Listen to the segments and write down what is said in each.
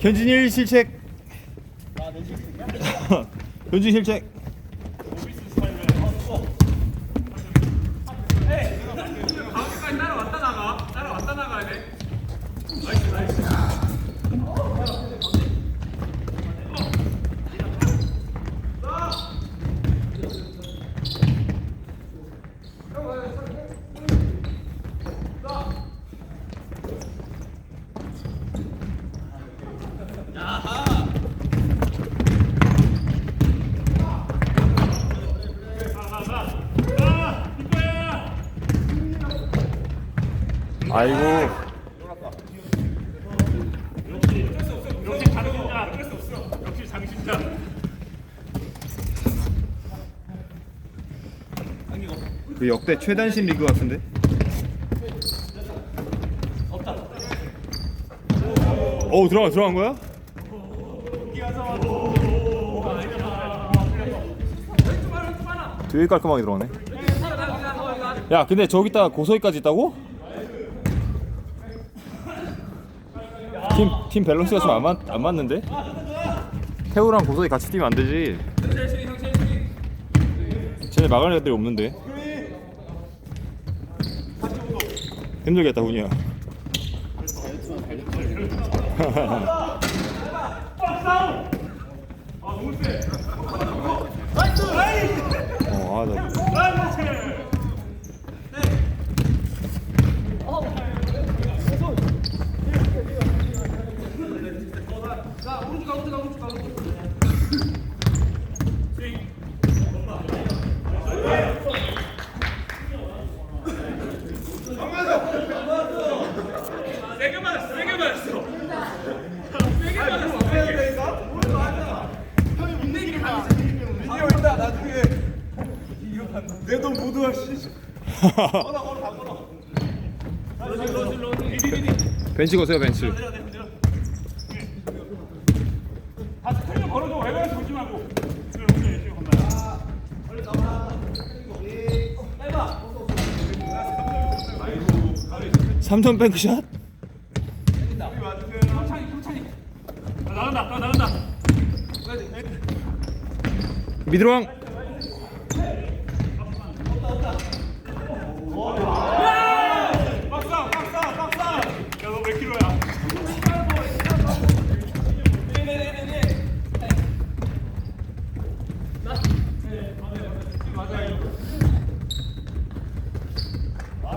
견진일 실책. 견진 실책. 아이고. 그 역대 최단신 리그 같은데? 오 들어가 들어간 거야? 되게 깔끔하게 들어가네. 야 근데 저기다 고소이까지 있다고? 팀, 팀 밸런스가 좀 안 맞, 안 맞는데? 태우랑 고소이 같이 뛰면 안 되지. 쟤네 막을 애들이 없는데. 힘들겠다 훈이야. 어, 아, 나. 세게 맞았어 세게 맞았어 세게 맞았어 세게 이거 있다 나중에 내 돈 모두 씨. 벤치 거세요 벤치. 다 스크린 걸어줘 외곽에서 보지 말고 그래 오늘 열심히 건다 3점 뱅크샷? 천천히 천천히 나 나간다 나 나간다 미드왕. 박사 박사 박사 야너 몇 킬로야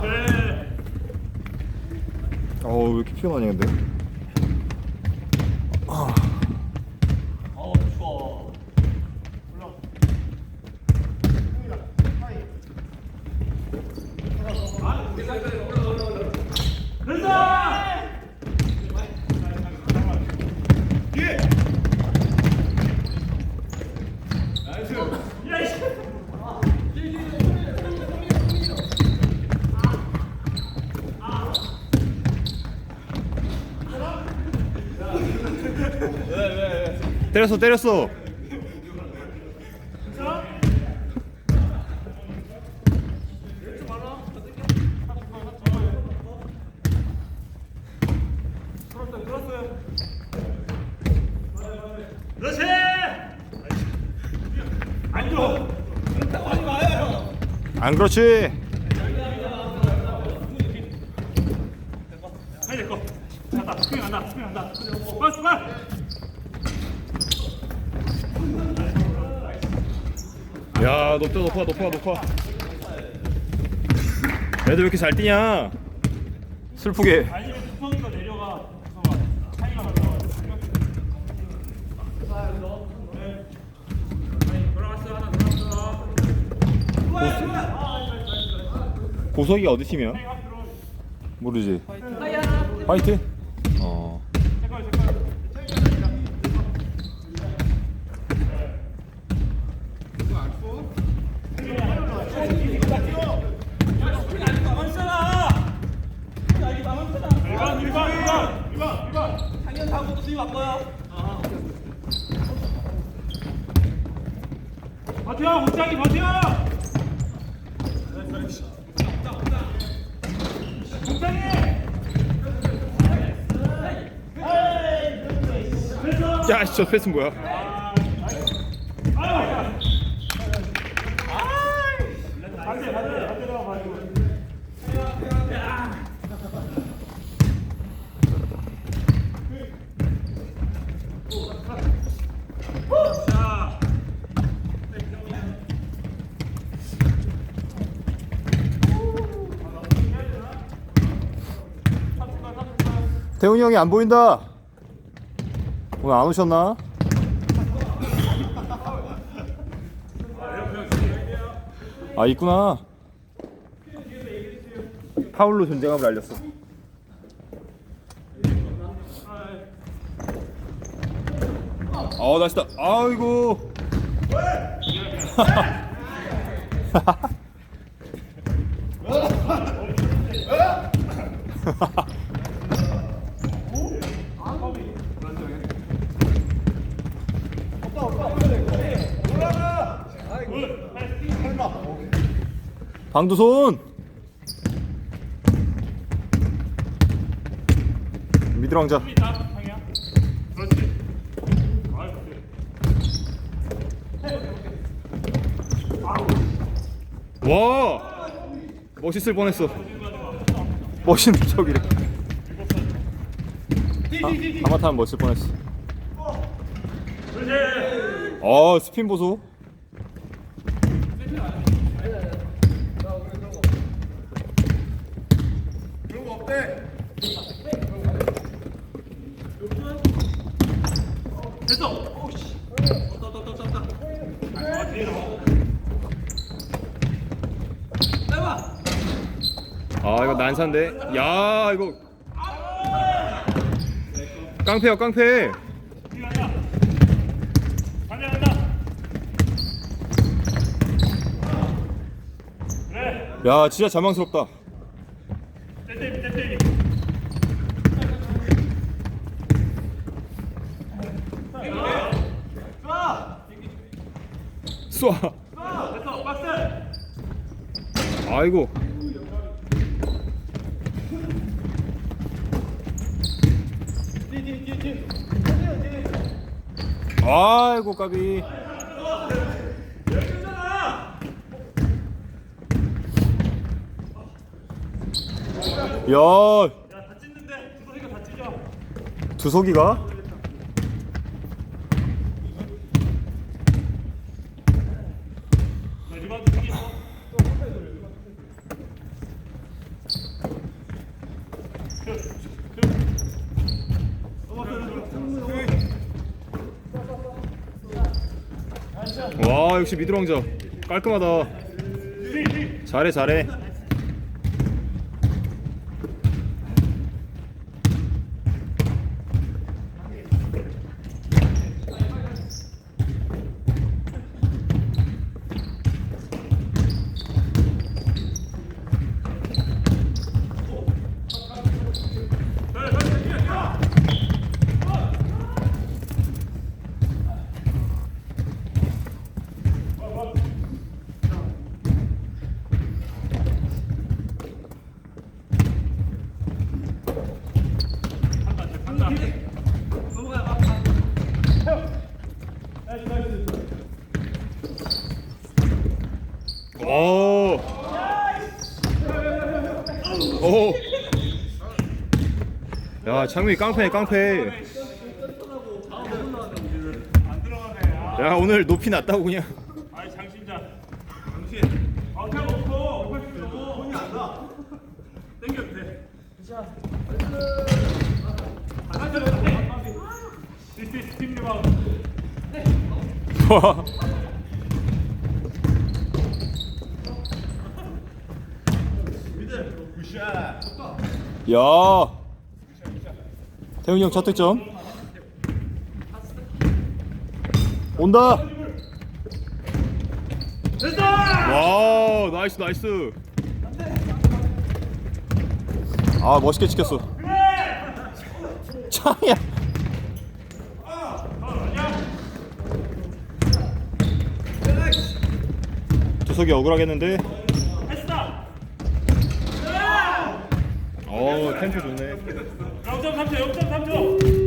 그래 어왜 이렇게 피가 많이 근데? 때렸어 때렸어. 그렇지! 안 그렇지. 빨리 간다 스크린 간다 스크린 간다. 빠스 빠스 야 높다 높아 높아 높아. 애들 왜 이렇게 잘 뛰냐? 슬프게. 고석이가 어디 팀이야? 모르지. 화이트? 어. 버텨 문장이 버텨 문장이 야, 씨, 저 패스 뭐야? 태훈이 형이 안 보인다. 오늘 안 오셨나? 아 있구나. 파울로 존재감을 알렸어. 어 나이스다. 아이고. 방두손. 미들 왕자. 와! 멋있을 뻔했어. 멋있는 척이래 아, 아마타면 멋있을 뻔했어. 어 스핀 보소 그런 거 없대. 됐어. 아 이거 난사인데? 야 이거. 깡패야 깡패. 그래 야 진짜 자망스럽다 쏴 아이고. 아이고 까비. 야 야 다 찢는데. 두소리가 다 찢어. 두석이가 나 리바운드 두개 있어 와 역시 미드왕자 깔끔하다. 잘해 잘해 오. 오. 야, 창민이 깡패, 깡패. 안 야, 오늘 높이 낮다고 그냥. 아이 장신자 장신 아 그냥 없어 돈이 안 나 땡겨도 돼 This 야. 태훈이 형첫 득점. 온다. 와, 나이스 나이스. 아, 멋있게 지켰어. 창이야. 주석이 억울하겠는데? 어, 템포 좋네. 0.3초, 0.3초!